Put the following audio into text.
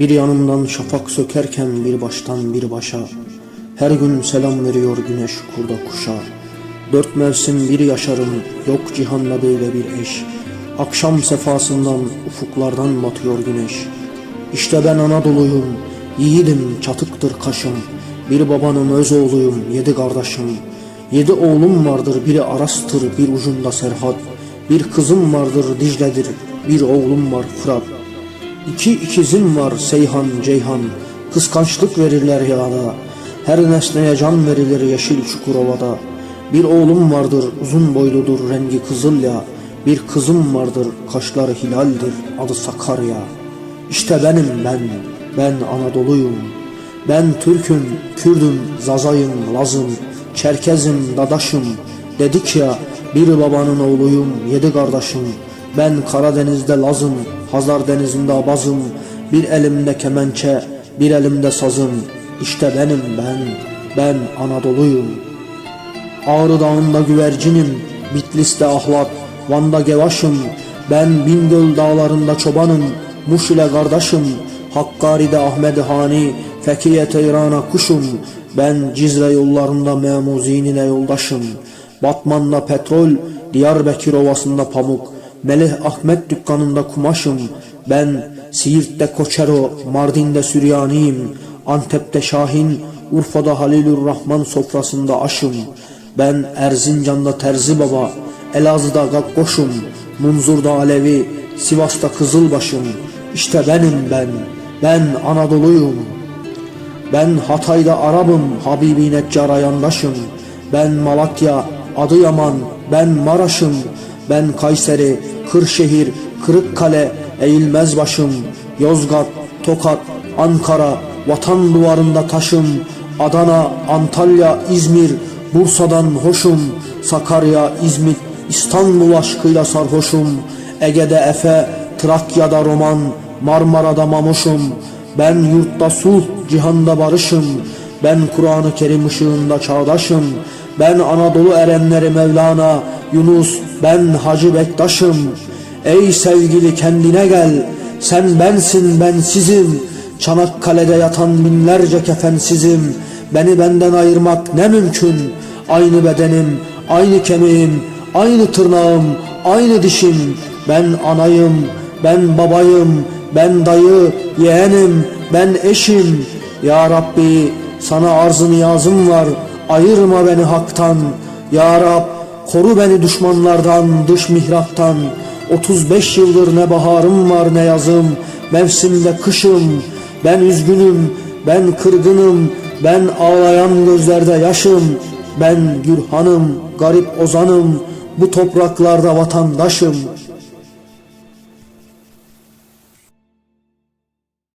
Bir yanımdan şafak sökerken bir baştan bir başa Her gün selam veriyor güneş kurda kuşa. Dört mevsim bir yaşarım yok cihanda böyle bir eş. Akşam sefasından ufuklardan batıyor güneş. İşte ben Anadolu'yum yiğidim çatıktır kaşım. Bir babanın öz oğluyum yedi kardeşim. Yedi oğlum vardır biri Aras'tır bir ucunda Serhat. Bir kızım vardır Dicle'dir bir oğlum var Fırat İki ikizim var Seyhan, Ceyhan. Kıskançlık verirler yağda Her nesneye can verilir yeşil çukurovada. Bir oğlum vardır uzun boyludur rengi kızıl ya. Bir kızım vardır kaşları hilaldir adı Sakarya. İşte benim ben, ben Anadolu'yum. Ben Türk'üm, Kürdüm, Zazayım, Lazım. Çerkezim, Dadaşım. Dedik ya bir babanın oğluyum, yedi kardeşim. Ben Karadeniz'de Lazım, Hazar Denizi'nde Abazım, bir elimde kemençe, bir elimde sazım. İşte benim ben, ben Anadolu'yum. Ağrı Dağı'nda güvercinim, Bitlis'te ahlat, Van'da gevaşım. Ben Bingöl dağlarında çobanım, Muş ile kardeşim. Hakkari'de Ahmet Hani, Fethiye Teyran'a kuşum. Ben Cizre yollarında Memuzin ile yoldaşım. Batman'da petrol, Diyarbakır Ovası'nda pamuk. Melih Ahmet dükkanında kumaşım. Ben Siirt'te Koçero, Mardin'de Süryaniyim. Antep'te Şahin, Urfa'da Halilur Rahman sofrasında aşım. Ben Erzincan'da Terzi Baba, Elazığ'da Gakkoşum, Munzur'da Alevi, Sivas'ta Kızılbaşım. İşte benim ben, ben Anadolu'yum. Ben Hatay'da Arabım, Habibi Neccar'a yandaşım. Ben Malatya, Adıyaman, ben Maraş'ım. Ben Kayseri, Kırşehir, Kırıkkale, Eğilmez başım. Yozgat, Tokat, Ankara, vatan duvarında taşım. Adana, Antalya, İzmir, Bursa'dan hoşum. Sakarya, İzmit, İstanbul aşkıyla sarhoşum. Ege'de Efe, Trakya'da Roman, Marmara'da Mamoşum. Ben yurtta sulh, cihanda barışım. Ben Kur'an-ı Kerim ışığında çağdaşım. Ben Anadolu erenleri Mevlana, Yunus, ben Hacı Bektaş'ım. Ey sevgili kendine gel, sen bensin ben sizim. Çanakkale'de yatan binlerce kefensizim. Beni benden ayırmak ne mümkün. Aynı bedenim, aynı kemiğim, aynı tırnağım, aynı dişim. Ben anayım, ben babayım, ben dayı, yeğenim, ben eşim. Ya Rabbi sana arz niyazım var, ayırma beni haktan. Ya Rab koru beni düşmanlardan, dış mihraptan. 35 yıldır ne baharım var ne yazım, mevsimde kışım. Ben üzgünüm, ben kırgınım, ben ağlayan gözlerde yaşım. Ben Gürhan'ım, garip ozanım, bu topraklarda vatandaşım.